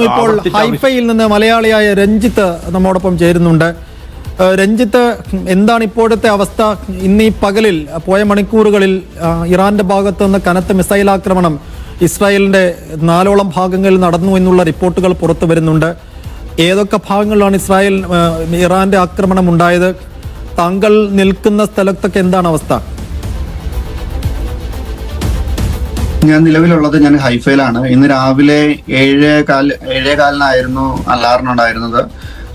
ഇപ്പോൾ ഹൈഫയിൽ നിന്ന് മലയാളിയായ രഞ്ജിത്ത് നമ്മോടൊപ്പം ചേരുന്നുണ്ട്. രഞ്ജിത്ത് എന്താണ് ഇപ്പോഴത്തെ അവസ്ഥ? ഇന്ന് ഈ പകലിൽ പോയ മണിക്കൂറുകളിൽ ഇറാന്റെ ഭാഗത്ത് നിന്ന് കനത്ത മിസൈൽ ആക്രമണം ഇസ്രായേലിന്റെ നാലോളം ഭാഗങ്ങളിൽ നടന്നു എന്നുള്ള റിപ്പോർട്ടുകൾ പുറത്തു വരുന്നുണ്ട്. ഏതൊക്കെ ഭാഗങ്ങളിലാണ് ഇസ്രായേൽ ഇറാന്റെ ആക്രമണം ഉണ്ടായത്? താങ്കൾ നിൽക്കുന്ന സ്ഥലത്തൊക്കെ എന്താണ് അവസ്ഥ? ഞാൻ നിലവിലുള്ളത് ഞാൻ ഹൈഫയിലാണ്. ഇന്ന് രാവിലെ ഏഴ് കാൽ ഏഴേ കാലിനായിരുന്നു അലാറിന് ഉണ്ടായിരുന്നത്.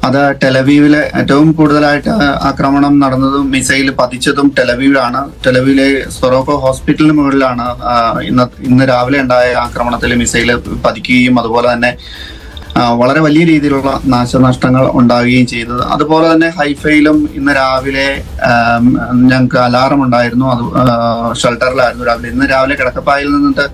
അത് ടെലവീവിലെ ഏറ്റവും കൂടുതലായിട്ട് ആക്രമണം നടന്നതും മിസൈൽ പതിച്ചതും ടെലവീവിലാണ്. ടെലവീവിലെ സൊറോക്കോ ഹോസ്പിറ്റലിന് മുകളിലാണ് ഇന്ന് ഇന്ന് രാവിലെ ഉണ്ടായ ആക്രമണത്തിൽ മിസൈൽ പതിക്കുകയും അതുപോലെ തന്നെ വളരെ വലിയ രീതിയിലുള്ള നാശനഷ്ടങ്ങൾ ഉണ്ടാവുകയും ചെയ്തത്. അതുപോലെ തന്നെ ഹൈഫയിലും ഇന്ന് രാവിലെ ഞങ്ങൾക്ക് അലാറം ഉണ്ടായിരുന്നു. അത് ഷെൽട്ടറിലായിരുന്നു രാവിലെ. ഇന്ന് രാവിലെ കിടക്കപ്പായിൽ നിന്നിട്ട്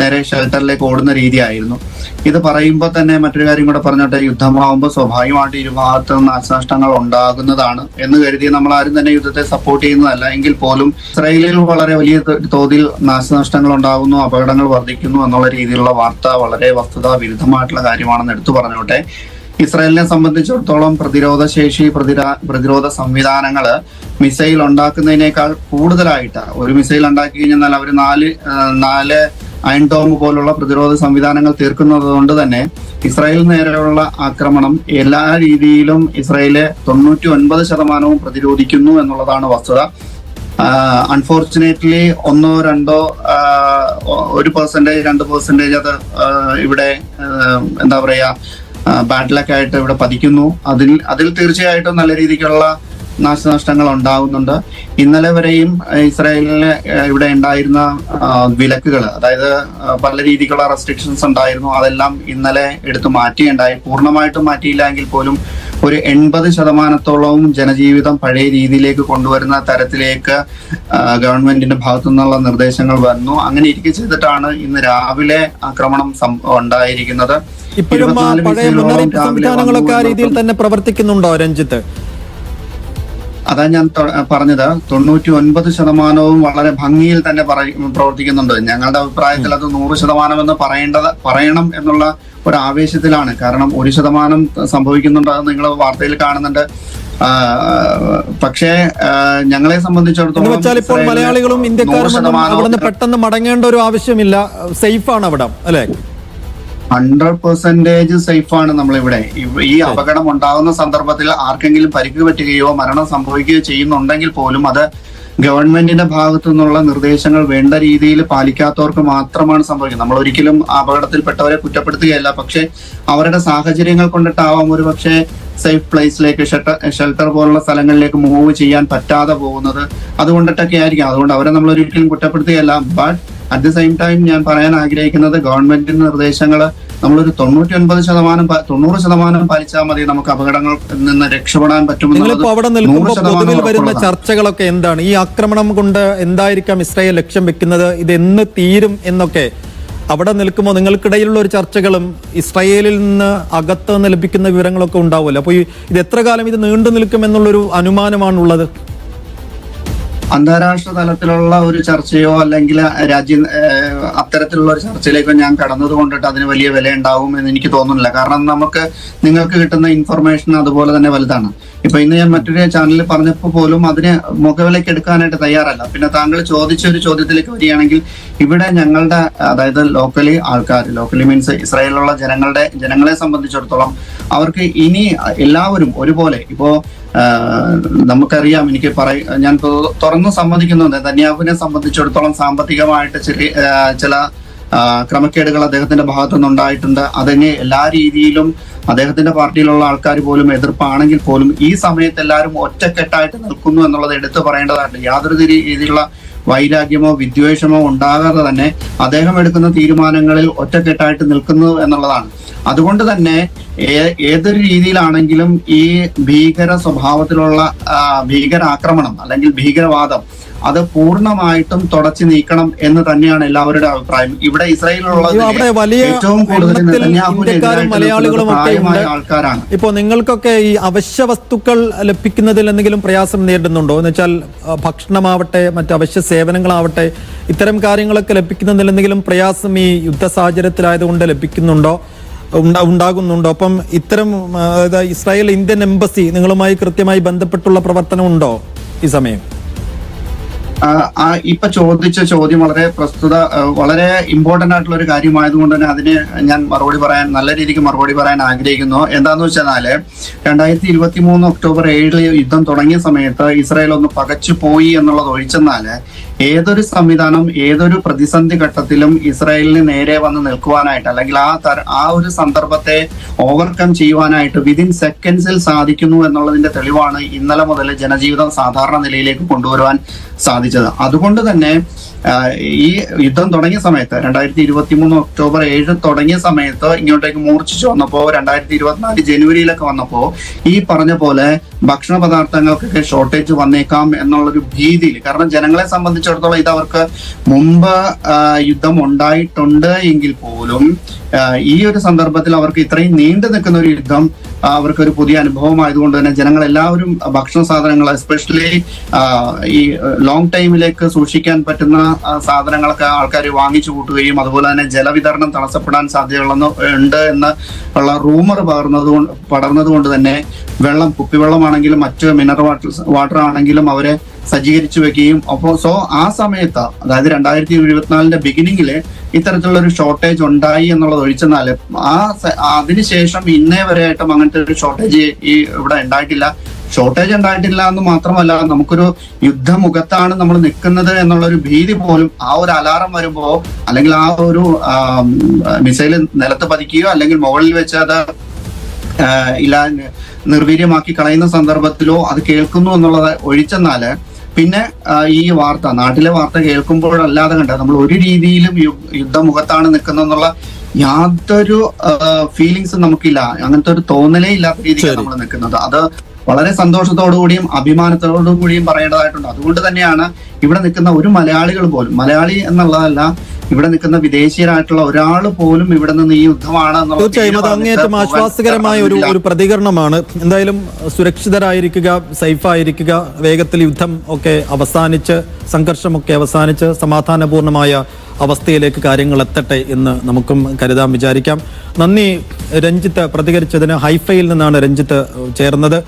നേരെ ഷെൽട്ടറിലേക്ക് ഓടുന്ന രീതിയായിരുന്നു. ഇത് പറയുമ്പോൾ തന്നെ മറ്റൊരു കാര്യം കൂടെ പറഞ്ഞോട്ടെ യുദ്ധമാവുമ്പോൾ സ്വാഭാവികമായിട്ട് ഇരുഭാഗത്ത് നാശനഷ്ടങ്ങൾ ഉണ്ടാകുന്നതാണ്. എന്ന് കരുതി നമ്മൾ ആരും തന്നെ യുദ്ധത്തെ സപ്പോർട്ട് ചെയ്യുന്നതല്ല. എങ്കിൽ പോലും ഇസ്രായേലിൽ വളരെ വലിയ തോതിൽ നാശനഷ്ടങ്ങൾ ഉണ്ടാകുന്നു അപകടങ്ങൾ വർദ്ധിക്കുന്നു എന്നുള്ള രീതിയിലുള്ള വാർത്ത വളരെ വസ്തുതാ വിരുദ്ധമായിട്ടുള്ള കാര്യമാണെന്ന് എടുത്തു പറഞ്ഞോട്ടെ. ഇസ്രായേലിനെ സംബന്ധിച്ചിടത്തോളം പ്രതിരോധ ശേഷി പ്രതിരാ- പ്രതിരോധ സംവിധാനങ്ങൾ മിസൈൽ ഉണ്ടാക്കുന്നതിനേക്കാൾ കൂടുതലായിട്ട് ഒരു മിസൈൽ ഉണ്ടാക്കി കഴിഞ്ഞാൽ അവർ നാല് നാല് അയൺ ഡോം പോലുള്ള പ്രതിരോധ സംവിധാനങ്ങൾ തീർക്കുന്നത് കൊണ്ട് തന്നെ ഇസ്രായേൽ നേരെയുള്ള ആക്രമണം എല്ലാ രീതിയിലും ഇസ്രായേലെ തൊണ്ണൂറ്റി ഒൻപത് ശതമാനവും പ്രതിരോധിക്കുന്നു എന്നുള്ളതാണ് വസ്തുത. അൺഫോർച്ചുനേറ്റ്ലി ഒന്നോ രണ്ടോ ഒരു പെർസെന്റേജ് രണ്ട് പെർസെന്റേജ് അത് ഇവിടെ എന്താ പറയാ ബാഡ് ലക്ക് ആയിട്ട് ഇവിടെ പതിക്കുന്നു. അതിൽ അതിൽ തീർച്ചയായിട്ടും നല്ല രീതിക്കുള്ള നാശനഷ്ടങ്ങൾ ഉണ്ടാകുന്നുണ്ട് ഇന്നലെ വരെയും ഇസ്രായേലിന് ഇവിടെ ഉണ്ടായിരുന്ന വിലക്കുകൾ അതായത് പല രീതിക്കുള്ള റെസ്ട്രിക്ഷൻസ് ഉണ്ടായിരുന്നു. അതെല്ലാം ഇന്നലെ എടുത്തു മാറ്റിയുണ്ടായി പൂർണമായിട്ടും മാറ്റിയില്ല എങ്കിൽ പോലും ഒരു എൺപത് ശതമാനത്തോളവും ജനജീവിതം പഴയ രീതിയിലേക്ക് കൊണ്ടുവരുന്ന തരത്തിലേക്ക് ഗവൺമെന്റിന്റെ ഭാഗത്തു നിന്നുള്ള നിർദ്ദേശങ്ങൾ വന്നു. അങ്ങനെ ഇരിക്കെ ചെയ്തിട്ടാണ് ഇന്ന് രാവിലെ ആക്രമണം ഉണ്ടായിരിക്കുന്നത്. ഇപ്പോഴും 24 പഴയ മുന്നറിയിപ്പ് സംവിധാനങ്ങളൊക്കെ ആ രീതിയിൽ തന്നെ പ്രവർത്തിക്കുന്നുണ്ടോ രഞ്ജിത്ത്? അതാ ഞാൻ പറഞ്ഞത്. തൊണ്ണൂറ്റി ഒൻപത് ശതമാനവും വളരെ ഭംഗിയിൽ തന്നെ പ്രവർത്തിക്കുന്നുണ്ട്. ഞങ്ങളുടെ അഭിപ്രായത്തിൽ അത് നൂറ് ശതമാനം എന്ന് പറയേണ്ടത് പറയണം എന്നുള്ള ഒരു ആവേശത്തിലാണ് കാരണം ഒരു ശതമാനം സംഭവിക്കുന്നുണ്ട് അത് നിങ്ങൾ വാർത്തയിൽ കാണുന്നുണ്ട്. പക്ഷേ ഞങ്ങളെ സംബന്ധിച്ചിടത്തോളം ഇപ്പോൾ മലയാളികളും ഇന്ത്യക്കാരും പെട്ടെന്ന് മടങ്ങേണ്ട ഒരു ആവശ്യമില്ല. സേഫ് ആണ് അവിടെ അല്ലെ? ഹൺഡ്രഡ് പെർസെന്റേജ് സേഫ് ആണ് നമ്മളിവിടെ. ഈ അപകടം ഉണ്ടാകുന്ന സന്ദർഭത്തിൽ ആർക്കെങ്കിലും പരിക്ക് പറ്റുകയോ മരണം സംഭവിക്കുകയോ ചെയ്യുന്നുണ്ടെങ്കിൽ പോലും അത് ഗവൺമെന്റിന്റെ ഭാഗത്തു നിന്നുള്ള നിർദ്ദേശങ്ങൾ വേണ്ട രീതിയിൽ പാലിക്കാത്തവർക്ക് മാത്രമാണ് സംഭവിക്കുന്നത്. നമ്മൾ ഒരിക്കലും അപകടത്തിൽപ്പെട്ടവരെ കുറ്റപ്പെടുത്തുകയല്ല. പക്ഷെ അവരുടെ സാഹചര്യങ്ങൾ കൊണ്ടിട്ടാവാം ഒരു പക്ഷേ സേഫ് പ്ലേസിലേക്ക് ഷെൽട്ടർ ഷെൽട്ടർ പോലുള്ള സ്ഥലങ്ങളിലേക്ക് മൂവ് ചെയ്യാൻ പറ്റാതെ പോകുന്നത്. അതുകൊണ്ടിട്ടൊക്കെ ആയിരിക്കും അതുകൊണ്ട് അവരെ നമ്മൾ ഒരിക്കലും കുറ്റപ്പെടുത്തുകയല്ല. But at the same time ഞാൻ പറയാൻ ആഗ്രഹിക്കുന്നത് ഗവൺമെന്റിന്റെ നിർദ്ദേശങ്ങൾ നമ്മളൊരു തൊണ്ണൂറ്റി ഒൻപത് ശതമാനം തൊണ്ണൂറ് ശതമാനം പാലിച്ചാൽ മതി നമുക്ക് അപകടങ്ങളിൽ നിന്ന് രക്ഷപ്പെടാൻ അവിടെ പറ്റുമെന്നുള്ളത് നിൽക്കുമ്പോൾ വരുന്ന ചർച്ചകളൊക്കെ എന്താണ്? ഈ ആക്രമണം കൊണ്ട് എന്തായിരിക്കാം ഇസ്രായേൽ ലക്ഷ്യം വെക്കുന്നത്? ഇത് എന്ന് തീരും എന്നൊക്കെ അവിടെ നിൽക്കുമ്പോൾ നിങ്ങൾക്കിടയിലുള്ള ഒരു ചർച്ചകളും ഇസ്രായേലിൽ നിന്ന് അകത്ത് നിന്ന് ലഭിക്കുന്ന വിവരങ്ങളൊക്കെ ഉണ്ടാവുമല്ലോ. അപ്പോൾ ഇത് എത്ര കാലം ഇത് നീണ്ടു നിൽക്കുമെന്നുള്ളൊരു അനുമാനമാണുള്ളത്? അന്താരാഷ്ട്ര തലത്തിലുള്ള ഒരു ചർച്ചയോ അല്ലെങ്കിൽ രാജ്യ അത്തരത്തിലുള്ള ഒരു ചർച്ചയിലേക്കോ ഞാൻ കടന്നത് കൊണ്ടിട്ട് അതിന് വലിയ വില ഉണ്ടാവും എന്ന് എനിക്ക് തോന്നുന്നില്ല. കാരണം നമുക്ക് നിങ്ങൾക്ക് കിട്ടുന്ന ഇൻഫർമേഷൻ അതുപോലെ തന്നെ വലുതാണ്. ഇപ്പൊ ഇന്ന് ഞാൻ മറ്റൊരു ചാനലിൽ പറഞ്ഞപ്പോൾ പോലും അതിന് മുഖവിലേക്ക് എടുക്കാനായിട്ട് തയ്യാറല്ല. പിന്നെ താങ്കൾ ചോദിച്ച ഒരു ചോദ്യത്തിലേക്ക് വരികയാണെങ്കിൽ ഇവിടെ ഞങ്ങളുടെ അതായത് ലോക്കലി ആൾക്കാർ ലോക്കലി മീൻസ് ഇസ്രായേലിലുള്ള ജനങ്ങളുടെ ജനങ്ങളെ സംബന്ധിച്ചിടത്തോളം അവർക്ക് ഇനി എല്ലാവരും ഒരുപോലെ ഇപ്പോ ആഹ് നമുക്കറിയാം എനിക്ക് പറയ ഞാൻ തുറന്നു സമ്മതിക്കുന്നുണ്ട്. നെതന്യാഹുവിനെ സംബന്ധിച്ചിടത്തോളം സാമ്പത്തികമായിട്ട് ചെറിയ ചില ക്രമക്കേടുകൾ അദ്ദേഹത്തിന്റെ ഭാഗത്തു നിന്നുണ്ടായിട്ടുണ്ട് അതിന് എല്ലാ രീതിയിലും അദ്ദേഹത്തിന്റെ പാർട്ടിയിലുള്ള ആൾക്കാർ പോലും എതിർപ്പാണെങ്കിൽ പോലും ഈ സമയത്ത് എല്ലാവരും ഒറ്റക്കെട്ടായിട്ട് നിൽക്കുന്നു എന്നുള്ളത് എടുത്തു പറയേണ്ടതായിട്ട് യാതൊരു രീതിയിലുള്ള വൈരാഗ്യമോ വിദ്വേഷമോ ഉണ്ടാകാതെ തന്നെ അദ്ദേഹം എടുക്കുന്ന തീരുമാനങ്ങളിൽ ഒറ്റക്കെട്ടായിട്ട് നിൽക്കുന്നു എന്നുള്ളതാണ്. അതുകൊണ്ട് തന്നെ ഏതൊരു രീതിയിലാണെങ്കിലും ഈ ഭീകര സ്വഭാവത്തിലുള്ള ഭീകരാക്രമണം അല്ലെങ്കിൽ ഭീകരവാദം അത് പൂർണമായിട്ടും തുടച്ചു നീക്കണം എന്ന് തന്നെയാണ് എല്ലാവരുടെ അഭിപ്രായം. ഇവിടെ ഇസ്രായേലിലുള്ളത് ഏറ്റവും കൂടുതൽ മലയാളികളും. ആൾക്കാരാണ്. ഇപ്പോൾ നിങ്ങൾക്കൊക്കെ ഈ അവശ്യ വസ്തുക്കൾ ലഭിക്കുന്നതിൽ എന്തെങ്കിലും പ്രയാസം നേരിടുന്നുണ്ടോ? എന്ന് വെച്ചാൽ ഭക്ഷണമാവട്ടെ മറ്റ് അവശ്യ സേവനങ്ങളാവട്ടെ ഇത്തരം കാര്യങ്ങളൊക്കെ ലഭിക്കുന്നതിൽ എന്തെങ്കിലും പ്രയാസം ഈ യുദ്ധ സാഹചര്യത്തിലായതുകൊണ്ട് ലഭിക്കുന്നുണ്ടോ? ഉണ്ടാകുന്നുണ്ടോ. അപ്പം ഇത്തരം ഇസ്രായേൽ ഇന്ത്യൻ എംബസി നിങ്ങളുമായി കൃത്യമായി ബന്ധപ്പെട്ടുള്ള പ്രവർത്തനം ഉണ്ടോ ഈ സമയം? ഇപ്പൊ ചോദിച്ച ചോദ്യം വളരെ പ്രസ്തുത വളരെ ഇമ്പോർട്ടന്റ് ആയിട്ടുള്ള ഒരു കാര്യമായതുകൊണ്ട് തന്നെ അതിന് ഞാൻ മറുപടി പറയാൻ നല്ല രീതിക്ക് മറുപടി പറയാൻ ആഗ്രഹിക്കുന്നു. എന്താന്ന് വെച്ചാൽ രണ്ടായിരത്തി ഇരുപത്തി മൂന്ന് ഒക്ടോബർ ഏഴിൽ യുദ്ധം തുടങ്ങിയ സമയത്ത് ഇസ്രായേൽ ഒന്ന് പകച്ചു പോയി എന്നുള്ളത് ഒഴിച്ചെന്നാൽ ഏതൊരു സംവിധാനം ഏതൊരു പ്രതിസന്ധി ഘട്ടത്തിലും ഇസ്രായേലിന് നേരെ വന്ന് നിൽക്കുവാനായിട്ട് അല്ലെങ്കിൽ ആ ആ ഒരു സന്ദർഭത്തെ ഓവർകം ചെയ്യുവാനായിട്ട് വിതിൻ സെക്കൻഡ്സിൽ സാധിക്കുന്നു എന്നുള്ളതിന്റെ തെളിവാണ് ഇന്നലെ മുതൽ ജനജീവിതം സാധാരണ നിലയിലേക്ക് കൊണ്ടുവരുവാൻ സാധിച്ചത് അതുകൊണ്ട് തന്നെ ഈ യുദ്ധം തുടങ്ങിയ സമയത്ത് രണ്ടായിരത്തി ഇരുപത്തി മൂന്ന് ഒക്ടോബർ ഏഴ് തുടങ്ങിയ സമയത്ത് ഇങ്ങോട്ടേക്ക് മൂർച്ഛിച്ചു വന്നപ്പോ രണ്ടായിരത്തി ഇരുപത്തിനാല് ജനുവരിയിലൊക്കെ വന്നപ്പോ ഈ പറഞ്ഞ പോലെ ഭക്ഷണ പദാർത്ഥങ്ങൾക്കൊക്കെ ഷോർട്ടേജ് വന്നേക്കാം എന്നുള്ളൊരു ഭീതിയിൽ കാരണം ജനങ്ങളെ സംബന്ധിച്ചിടത്തോളം ഇത് അവർക്ക് മുമ്പ് യുദ്ധം ഉണ്ടായിട്ടുണ്ട് എങ്കിൽ പോലും ഈ ഒരു സന്ദർഭത്തിൽ അവർക്ക് ഇത്രയും നീണ്ടു നിൽക്കുന്ന ഒരു യുദ്ധം അവർക്കൊരു പുതിയ അനുഭവമായതുകൊണ്ട് തന്നെ ജനങ്ങൾ എല്ലാവരും ഭക്ഷണ സാധനങ്ങൾ എസ്പെഷ്യലി ഈ ലോങ് ടൈമിലേക്ക് സൂക്ഷിക്കാൻ പറ്റുന്ന സാധനങ്ങളൊക്കെ ആൾക്കാർ വാങ്ങിച്ചു കൂട്ടുകയും അതുപോലെ തന്നെ ജലവിതരണം തടസ്സപ്പെടാൻ സാധ്യതകളെന്ന് ഉണ്ട് എന്ന് ഉള്ള റൂമർ പകർന്നത് പടർന്നത് കൊണ്ട് തന്നെ വെള്ളം കുപ്പിവെള്ളമാണെങ്കിലും മറ്റ് മിനറൽ വാട്ടർ വാട്ടർ ആണെങ്കിലും അവരെ സജ്ജീകരിച്ചു വെക്കുകയും അപ്പോൾ സോ ആ സമയത്ത് അതായത് രണ്ടായിരത്തി ഇരുപത്തിനാലിന്റെ ബിഗിനിങ്ങിൽ ഇത്തരത്തിലുള്ള ഒരു ഷോർട്ടേജ് ഉണ്ടായി എന്നുള്ളത് ഒഴിച്ചെന്നാൽ ആ അതിനുശേഷം ഇന്നേ വരെയായിട്ടും അങ്ങനത്തെ ഒരു ഷോർട്ടേജ് ഈ ഇവിടെ ഉണ്ടായിട്ടില്ല. ഷോർട്ടേജ് ഉണ്ടായിട്ടില്ല എന്ന് മാത്രമല്ല നമുക്കൊരു യുദ്ധമുഖത്താണ് നമ്മൾ നിൽക്കുന്നത് എന്നുള്ള ഒരു ഭീതി പോലും ആ ഒരു അലാറം വരുമ്പോ അല്ലെങ്കിൽ ആ ഒരു മിസൈൽ നിലത്ത് പതിക്കുകയോ അല്ലെങ്കിൽ മുകളിൽ വെച്ച് അത് ഇല്ല നിർവീര്യമാക്കി കളയുന്ന സന്ദർഭത്തിലോ അത് കേൾക്കുന്നു എന്നുള്ളത് ഒഴിച്ചെന്നാൽ പിന്നെ ഈ വാർത്ത നാട്ടിലെ വാർത്ത കേൾക്കുമ്പോഴല്ലാതെ കണ്ട നമ്മൾ ഒരു രീതിയിലും യുദ്ധമുഖത്താണ് നിൽക്കുന്നെന്നുള്ള യാതൊരു ഫീലിങ്സും നമുക്കില്ല. അങ്ങനത്തെ ഒരു തോന്നലേ ഇല്ലാത്ത രീതിയിലാണ് നമ്മൾ നിൽക്കുന്നത്. അത് വളരെ സന്തോഷത്തോടു കൂടിയും അഭിമാനത്തോടു കൂടിയും പറയേണ്ടതായിട്ടുണ്ട്. അതുകൊണ്ട് തന്നെയാണ് ഇവിടെ നിൽക്കുന്ന ഒരു മലയാളികൾ പോലും മലയാളി എന്നുള്ളതല്ല ഇവിടെ നിൽക്കുന്ന വിദേശീയരായിട്ടുള്ള ഒരാൾ പോലും ഇവിടെ നിന്ന് ഈ യുദ്ധമാണ് തീർച്ചയായും അത് അങ്ങേയറ്റം ആശ്വാസകരമായ ഒരു ഒരു പ്രതികരണമാണ്. എന്തായാലും സുരക്ഷിതരായിരിക്കുക സേഫായിരിക്കുക വേഗത്തിൽ യുദ്ധം ഒക്കെ അവസാനിച്ച് സംഘർഷമൊക്കെ അവസാനിച്ച് സമാധാനപൂർണമായ അവസ്ഥയിലേക്ക് കാര്യങ്ങൾ എത്തട്ടെ എന്ന് നമുക്കും കരുതാൻ വിചാരിക്കാം. നന്ദി രഞ്ജിത്ത് പ്രതികരിച്ചതിന് ഹൈഫയിൽ നിന്നാണ് രഞ്ജിത്ത് ചേർന്നത്.